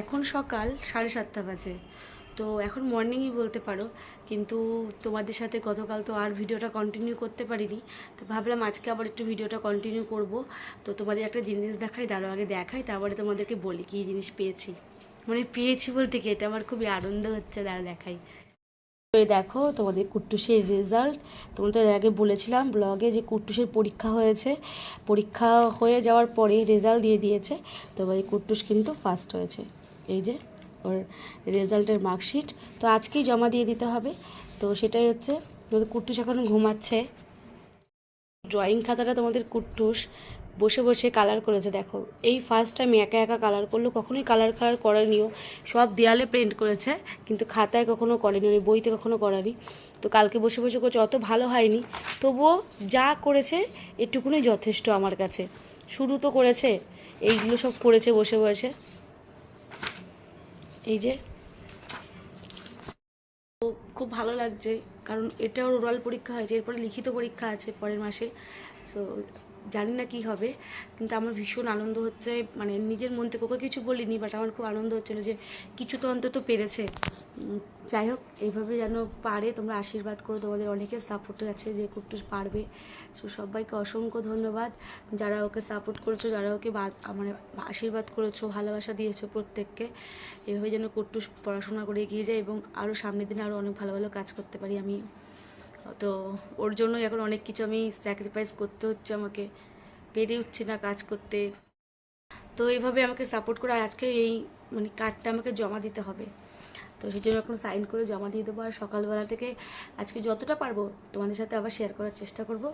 এখন সকাল সাড়ে সাতটা বাজে। তো এখন মর্নিংই বলতে পারো, কিন্তু তোমাদের সাথে গতকাল তো আর ভিডিওটা কন্টিনিউ করতে পারিনি। তো ভাবলাম আজকে আবার একটু ভিডিওটা কন্টিনিউ করব। তো তোমাদের একটা জিনিস দেখাই দাঁড়ো আগে দেখাই, তারপরে তোমাদেরকে বলি কী জিনিস পেয়েছি। মানে পেয়েছি বলতে কি, এটা আমার খুবই আনন্দ হচ্ছে দাঁড়া দেখাই এই দেখো তোমাদের কুট্টুসের রেজাল্ট তোমাদের আগে বলেছিলাম ব্লগে যে কুট্টুসের পরীক্ষা হয়েছে। পরীক্ষা হয়ে যাওয়ার পরে রেজাল্ট দিয়ে দিয়েছে। তো এই কুট্টুস কিন্তু ফার্স্ট হয়েছে। এই যে ওর রেজাল্টের মার্কশিট তো আজকেই জমা দিয়ে দিতে হবে। তো সেটাই হচ্ছে, তোমাদের কুট্টুস এখন ঘুমাচ্ছে। ড্রয়িং খাতাটা তোমাদের কুট্টুস। বসে বসে কালার করেছে, দেখো। এই ফার্স্ট টাইম একা একা কালার করল, কখনোই কালার কালার করেনিও। সব দেয়ালে পেন্ট করেছে, কিন্তু খাতায় কখনো করেনি, ওই বইতে কখনো করানি। তো কালকে বসে বসে করছে, অত ভালো হয়নি। তবুও যা করেছে, এটুকুনই যথেষ্ট আমার কাছে। শুরু তো করেছে, এইগুলো সব করেছে বসে বসে। এই যে। খুব ভালো লাগছে, কারণ এটা ওর ওরাল পরীক্ষা হয়েছে, এরপরে লিখিত পরীক্ষা আছে পরের মাসে। সো জানি না কি হবে, কিন্তু আমার ভীষণ আনন্দ হচ্ছে মানে নিজের মন থেকে ওকে কিছু বলিনি বাট আমার খুব আনন্দ হচ্ছিল যে কিছু তো অন্তত পেরেছে। যাই হোক, এইভাবে যেন পারে, তোমরা আশীর্বাদ করো, তোমাদের অনেকের সাপোর্ট আছে যে কুট্টু পারবে। সো সবাইকে অসংখ্য ধন্যবাদ, যারা ওকে সাপোর্ট করেছ, যারা ওকে মানে আশীর্বাদ করেছ, ভালোবাসা দিয়েছ প্রত্যেককে। এভাবে যেন কুট্টুস পড়াশোনা করে এগিয়ে যায় এবং আরও সামনের দিনে আরও অনেক ভালো ভালো কাজ করতে পারি আমি। তো ওর জন্যই এখন অনেক কিছু আমি স্যাক্রিফাইস করতে হচ্ছে আমাকে। পেরে উঠছে না কাজ করতে। তো এইভাবে আমাকে সাপোর্ট করে আর আজকে এই মানে কার্ডটা আমাকে জমা দিতে হবে। তো সেই জন্য এখন সাইন করে জমা দিয়ে দেবো আর সকালবেলা থেকে আজকে যতটা পারব তোমাদের সাথে আবার শেয়ার করার চেষ্টা করব।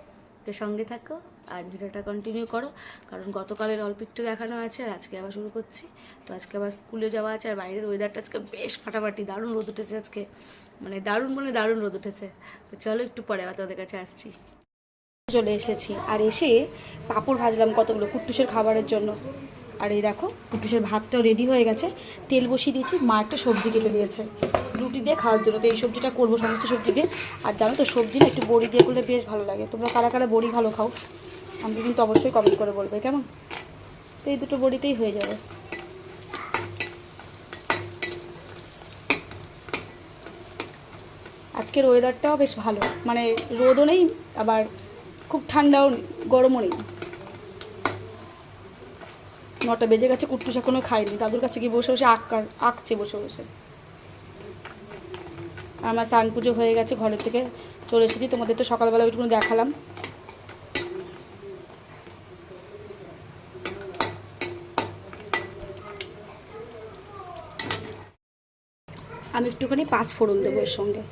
তো সঙ্গে থাকো আর ভিডিওটা কন্টিনিউ করো। কারণ গতকালের অল্প একটু দেখানো আছে আর আজকে আবার শুরু করছি। তো আজকে আবার স্কুলে যাওয়া আছে আর বাইরের ওয়েদারটা আজকে বেশ ফাটাফাটি, দারুণ রোদ উঠেছে আজকে। মানে দারুণ মানে দারুণ রোদ উঠেছে। তো চলো একটু পরে আবার তোমাদের কাছে আসছি। চলে এসেছি আর এসে পাঁপড় ভাজলাম কতগুলো কুট্টুসের খাবারের জন্য। আর এই দেখো, কুট্টুসের ভাতটাও রেডি হয়ে গেছে। তেল বসিয়ে দিয়েছি, মা একটা সবজি কেটে দিয়েছে। রুটি দিয়ে খাওয়ার জন্য, তো এই সবজিটা করব সমস্ত সবজি দিয়ে আর জানো তো সবজি না একটু বড়ি দিয়ে করলে বেশ ভালো লাগে। তোমরা কারা কারা বড়ি ভালো খাও, আমাকে কিন্তু অবশ্যই কমেন্ট করে বলবে, কেমন? তো এই দুটো বড়িতেই হয়ে যাবে। আজকের ওয়েদারটাও বেশ ভালো। মানে রোদও নেই, আবার খুব ঠান্ডাও গরমও নেই। নটা বেজে গেছে, কুট্টুস এখনও খায়নি। দাদুর কাছে গিয়ে বসে বসে আঁকা, আঁকছে বসে বসে। আমার সান পুজো হয়ে গেছে ঘরের থেকে চলে এসেছি। তোমাদের তো সকালবেলা ওইটুকু দেখালাম। আমি একটুখানি পাঁচ ফোড়ন দেবো এর সঙ্গে।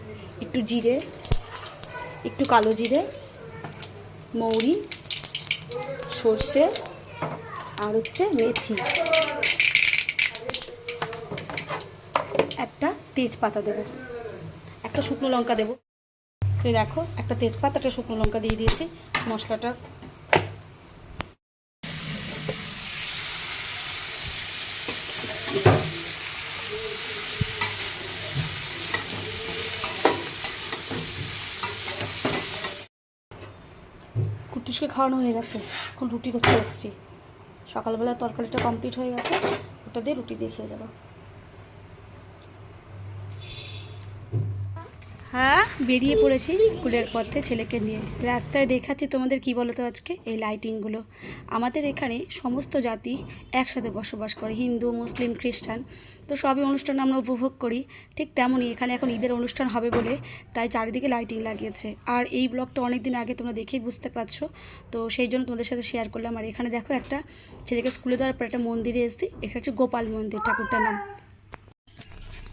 একটু জিরে, একটু কালো জিরে, মৌরি, সর্ষে আর হচ্ছে মেথি। একটা তেজপাতা দেবো। একটা শুকনো লঙ্কা দেবো। তো দেখো, একটা তেজপাতা, একটা শুকনো লঙ্কা দিয়ে দিয়েছি। মশলাটা কুটুসকে খাওয়ানো হয়ে গেছে। এখন রুটি করতে এসেছি। সকালবেলা তরকারিটা কমপ্লিট হয়ে গেছে। ওটা দিয়ে রুটি দিয়ে খেয়ে যাব। হ্যাঁ বেরিয়ে পড়েছি স্কুলের পথে ছেলেকে নিয়ে। রাস্তায় দেখাচ্ছি তোমাদের কি বলো তো আজকে? এই লাইটিংগুলো আমাদের এখানে সমস্ত জাতি একসাথে বসবাস করে, হিন্দু, মুসলিম, খ্রিস্টান। তো সবই অনুষ্ঠান আমরা উপভোগ করি। ঠিক তেমনই এখানে এখন ঈদের অনুষ্ঠান হবে বলে তাই চারিদিকে লাইটিং লাগিয়েছে। আর এই ব্লগটা অনেক দিন আগে তোমরা দেখেই বুঝতে পারছ। তো সেই জন্য তোমাদের সাথে শেয়ার করলাম। আর এখানে দেখো একটা ছেলেকে স্কুলে দেওয়ার পর একটা মন্দিরে এসেছি। এখানে হচ্ছে গোপাল মন্দির, ঠাকুরটার নাম।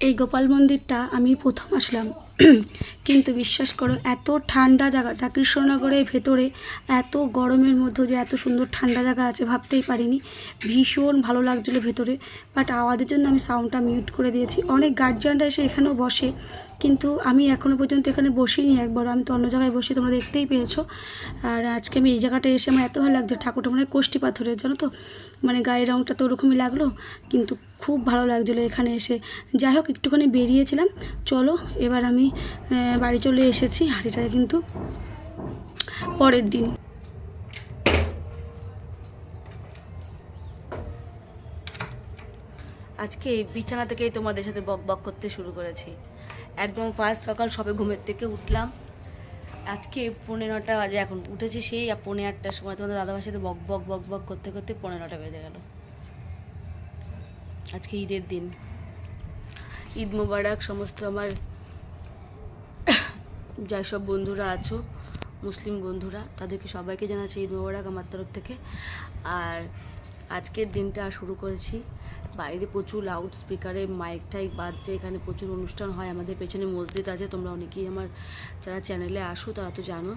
এই গোপাল মন্দিরটা আমি প্রথম আসলাম। কিন্তু বিশ্বাস করো, এত ঠান্ডা জায়গাটা কৃষ্ণনগরের ভেতরে, এত গরমের মধ্যে যে এত সুন্দর ঠান্ডা জায়গা আছে ভাবতেই পারিনি। ভীষণ ভালো লাগছিল ভেতরে বাট আওয়াজের জন্য আমি সাউন্ডটা মিউট করে দিয়েছি। অনেক গার্জিয়ানরা এসে এখানেও বসে, কিন্তু আমি এখনও পর্যন্ত এখানে বসিনি একবার আমি তো অন্য জায়গায় বসি তোমরা দেখতেই পেয়েছ। আর আজকে আমি এই জায়গাটা এসে আমার এত ভালো লাগছে, ঠাকুরটা মানে কোষ্টি পাথরের, জানো তো? মানে গায়ের রঙটা তো ওরকমই লাগল, কিন্তু খুব ভালো লাগছিল এখানে এসে। যাই হোক, একটুখানি বেরিয়েছিলাম, চলো এবার আমি বাড়ি চলে এসেছি এটা কিন্তু পরের দিন। আজকে বিছানা থেকেই তোমাদের সাথে বক বক করতে শুরু করেছি। একদম ফার্স্ট সকাল সবে ঘুমের থেকে উঠলাম। আজকে পনেরোটা বাজে, এখন উঠেছি সেই পনেরো আটটার সময় তোমাদের দাদাভাইয়ের সাথে বক বক বক বক করতে করতে পনেরোটা বেজে গেল। আজকে ঈদের দিন। ঈদ মোবারক, সমস্ত আমার যাই সব বন্ধুরা আছো, মুসলিম বন্ধুরা, তাদেরকে সবাইকে জানাচ্ছি ঈদ মোবারক আমার তরফ থেকে। আর আজকের দিনটা শুরু করেছি, বাইরে প্রচুর লাউড স্পিকারে মাইক টাইক বাজছে, এখানে প্রচুর অনুষ্ঠান হয়, আমাদের পেছনে মসজিদ আছে, তোমরা অনেকেই আমার যারা চ্যানেলে আসো, তারা তো জানো।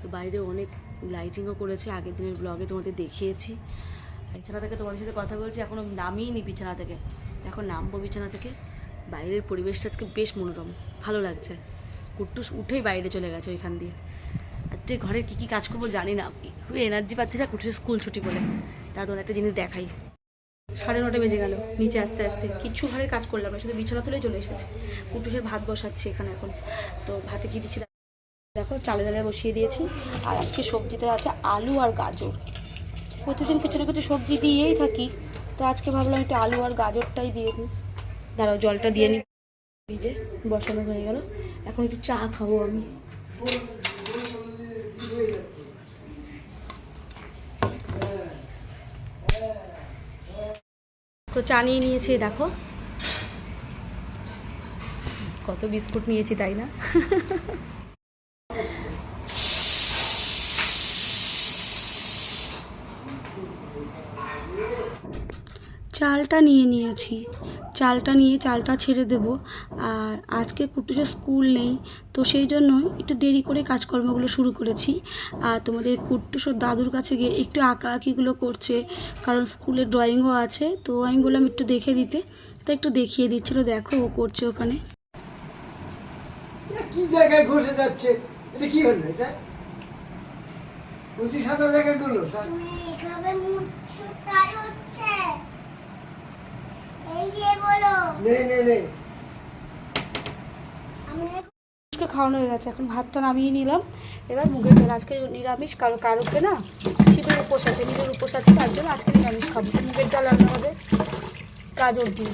তো বাইরে অনেক লাইটিংও করেছে, আগের দিনের ব্লগে তোমাদের দেখিয়েছি। বিছানা থেকে তোমাদের সাথে কথা বলছি এখনও নামিনি বিছানা থেকে। এখন নামবো বিছানা থেকে। বাইরের পরিবেশটা আজকে বেশ মনোরম, ভালো লাগছে। কুট্টুস উঠেই বাইরে চলে গেছে ওইখান দিয়ে। আজকে ঘরে কী কী কাজ করব জানি না। এনার্জি পাচ্ছি না কুট্টুসের স্কুল ছুটি বলে। তা তোর একটা জিনিস দেখাই। সাড়ে নটা বেজে গেল, নিচে আস্তে আস্তে। কিছু ঘরে কাজ করলাম না, শুধু বিছানা তুলেই চলে এসেছে। কুটুসের ভাত বসাচ্ছি এখানে এখন। তো ভাতে কি দিচ্ছি দেখো চালে ডালে বসিয়ে দিয়েছি। আর আজকে সবজিতে আছে আলু আর গাজর। প্রতিদিন কিছু না কিছু সবজি দিয়েই থাকি। তো আজকে ভাবলাম একটু আলু আর গাজরটাই দিয়ে দিই। দাঁড়াও, জলটা দিয়ে নিই ভিজে বসানো হয়ে গেল। এখন একটু চা খাব আমি। তো চা নিয়ে নিয়েছি, দেখো। কত বিস্কুট নিয়েছি, তাই না? চালটা নিয়ে নিয়েছি। চালটা নিয়ে চালটা ছেড়ে দেব। আর আজকে কুটুসের স্কুল নেই তো সেই জন্যই একটু দেরি করে কাজকর্মগুলো শুরু করেছি। আর তোমাদের কুট্টুসোর দাদুর কাছে গিয়ে একটু আঁকা আঁকিগুলো করছে কারণ স্কুলে ড্রয়িংও আছে তো আমি বললাম একটু দেখে দিতে। তো একটু দেখিয়ে দিচ্ছিল দেখো ও করছে ওখানে। কি জায়গায় ঘষে যাচ্ছে? এটা কি হলো এটা? বলছি সাদা জায়গায়গুলো তুমি এভাবে মুছছো তাই হচ্ছে এই যে বলো নে নে নে আমি মানুষকে খাওয়ানো হয়ে গেছে, এখন ভাতটা নামিয়ে নিলাম। এবার মুগের ডাল, আজকে নিরামিষ, কারও কারোকে না শীতের উপোস আছে নিজের উপোস আছে, তার জন্য আজকে নিরামিষ খাব। মুগের ডাল রান্না হবে গাজর দিয়ে।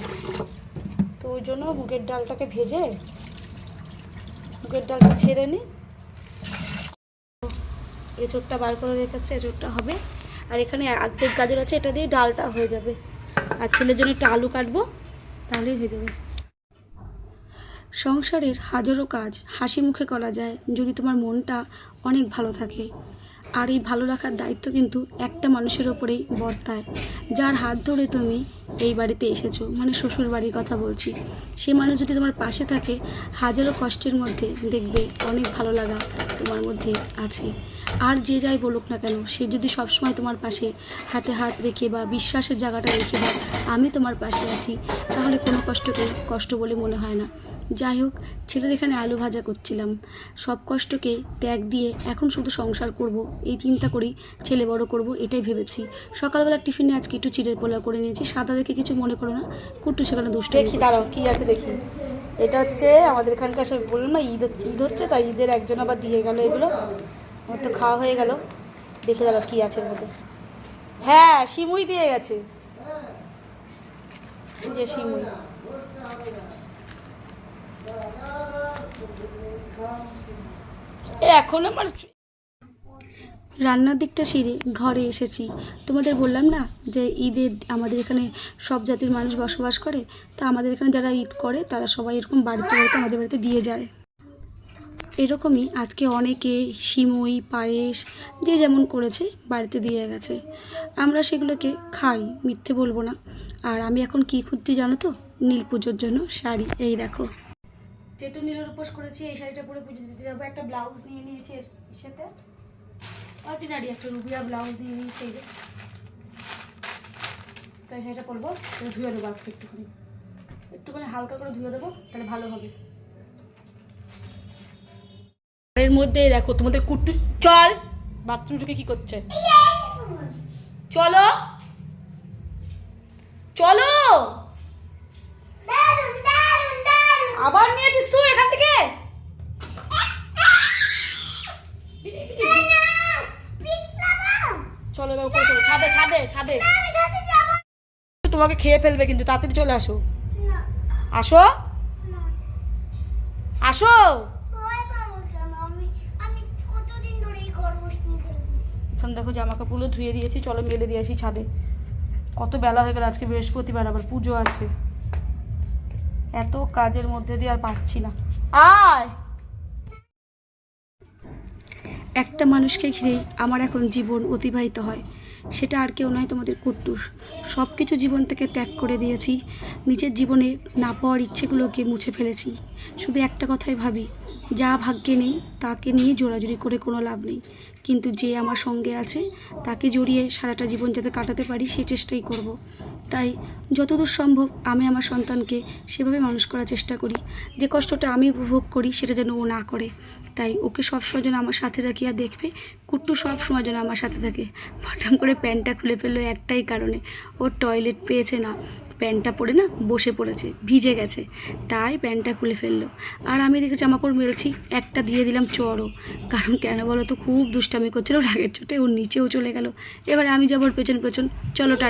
তো ওই জন্য মুগের ডালটাকে ভেজে, মুগের ডালটা ছেড়ে নিই এঁচোড়টা বার করে রেখেছে এ এঁচোড়টা হবে। আর এখানে অর্ধেক গাজর আছে, এটা দিয়ে ডালটা হয়ে যাবে। আর ছেলের জন্য একটু আলু কাটবো, তাহলেই হয়ে যাবে। সংসারের হাজারো কাজ হাসি মুখে করা যায় যদি তোমার মনটা অনেক ভালো থাকে। আর এই ভালো রাখার দায়িত্ব কিন্তু একটা মানুষের ওপরেই বর্তায়। যার হাত ধরে তুমি এই বাড়িতে এসেছ মানে শ্বশুর বাড়ির কথা বলছি, সে মানুষ যদি তোমার পাশে থাকে, হাজারো কষ্টের মধ্যে দেখবে অনেক ভালো লাগা তোমার মধ্যে আছে। আর যে যাই বলুক না কেন, সে যদি সবসময় তোমার পাশে হাতে হাত রেখে বা বিশ্বাসের জায়গাটা রেখে বা আমি তোমার পাশে আছি, তাহলে কোনো কষ্টকে কষ্ট বলে মনে হয় না। যাই হোক, ছেলের এখানে আলু ভাজা করছিলাম। সব কষ্টকে ত্যাগ দিয়ে এখন শুধু সংসার করব এই চিন্তা করি ছেলে বড় করব এটাই ভেবেছি। সকালবেলা টিফিনে আজকে একটু চিড়ের পোলাও করে নিয়েছি। সাদা দেখে কিছু মনে করো না কুট্টু সেখানে দুষ্ট দেখি দাঁড়াও কী আছে দেখি। এটা হচ্ছে আমাদের এখানকার সব বললাম না ঈদ হচ্ছে- ঈদ হচ্ছে তাই ঈদের একজন আবার দিয়ে গেল এগুলো। আমার তো খাওয়া হয়ে গেল। দেখে দাঁড়াও কী আছে এর মধ্যে। হ্যাঁ শিমুই দিয়ে গেছে। যে শিমুই। এখন আমার রান্নার দিকটা সেরে ঘরে এসেছি। তোমাদের বললাম না যে ঈদের আমাদের এখানে সব জাতির মানুষ বসবাস করে? তা আমাদের এখানে যারা ঈদ করে, তারা সবাই এরকম বাড়িতে বাড়িতে, আমাদের বাড়িতে দিয়ে যায়। এরকমই আজকে অনেকে সিমই, পায়েস, যে যেমন করেছে, বাড়িতে দিয়ে গেছে। আমরা সেগুলোকে খাই, মিথ্যে বলব না। আর আমি এখন কি খুঁজছি জানো তো? নীল পুজোর জন্য শাড়ি, এই দেখো। যেহেতু নীলের উপোস করেছি, এই শাড়িটা পরে পুজো দিতে যাব। একটা ব্লাউজ নিয়ে নিয়েছি সাথে। অর্ডিনারি একটা রুবিয়া ব্লাউজ নিয়ে নিয়েছি এই যে। তাই পরবো তাহলে ধুয়ে দেবো আজকে একটুখানি। একটুখানি হালকা করে ধুয়ে দেবো তাহলে ভালো হবে। এর মধ্যে দেখো তোমাদের কুট্টু চল! বাথরুম ঢুকে কি করছে? চলো! চলো! আবার নিয়েছিস তুই এখান থেকে পিছলা দাও চলো এবার উপরে চলো ছাদে ছাদে। তোমাকে খেয়ে ফেলবে কিন্তু তাড়াতাড়ি চলে আসো। আসো? আসো? এখন দেখো জামা কাপড়গুলো ধুয়ে দিয়েছি চলো মেলে দিয়ে আসি ছাদে। কত বেলা হয়ে গেল আজকে বৃহস্পতিবার আবার পুজো আছে। এত কাজের মধ্যে দিয়ে আর পারছি না। আয়! একটা মানুষকে ঘিরেই আমার এখন জীবন অতিবাহিত হয়। সেটা আর কেউ নয় তোমাদের কুট্টুস। সব কিছু জীবন থেকে ত্যাগ করে দিয়েছি। নিজের জীবনে না পাওয়ার ইচ্ছেগুলোকে মুছে ফেলেছি। শুধু একটা কথাই ভাবি, যা ভাগ্যে নেই তাকে নিয়ে জোরাজুরি করে কোনো লাভ নেই। কিন্তু যে আমার সঙ্গে আছে, তাকে জড়িয়ে সারাটা জীবন যাতে কাটাতে পারি, সে চেষ্টাই করব। তাই যতদূর সম্ভব আমি আমার সন্তানকে সেভাবে মানুষ করার চেষ্টা করি। যে কষ্টটা আমি উপভোগ করি, সেটা যেন ও না করে। তাই ওকে সবসময় যেন আমার সাথে রাখি আর দেখবে কুট্টু সব সময় যেন আমার সাথে থাকে। হঠাৎ করে প্যান্টটা খুলে ফেলল একটাই কারণে। ওর টয়লেট পেয়েছে না। প্যান্টটা পরে না বসে পড়েছে, ভিজে গেছে। তাই প্যান্টটা খুলে ফেলল। আর আমি দেখে জামাকাপড় মেলছি একটা দিয়ে দিলাম চড়ও কারণ কেন বলো তো খুব দুষ্টামি করছিল, রাগের চোটে ওর নিচেও চলে গেল। এবার আমি যাব পেছন পেছন। চলো টা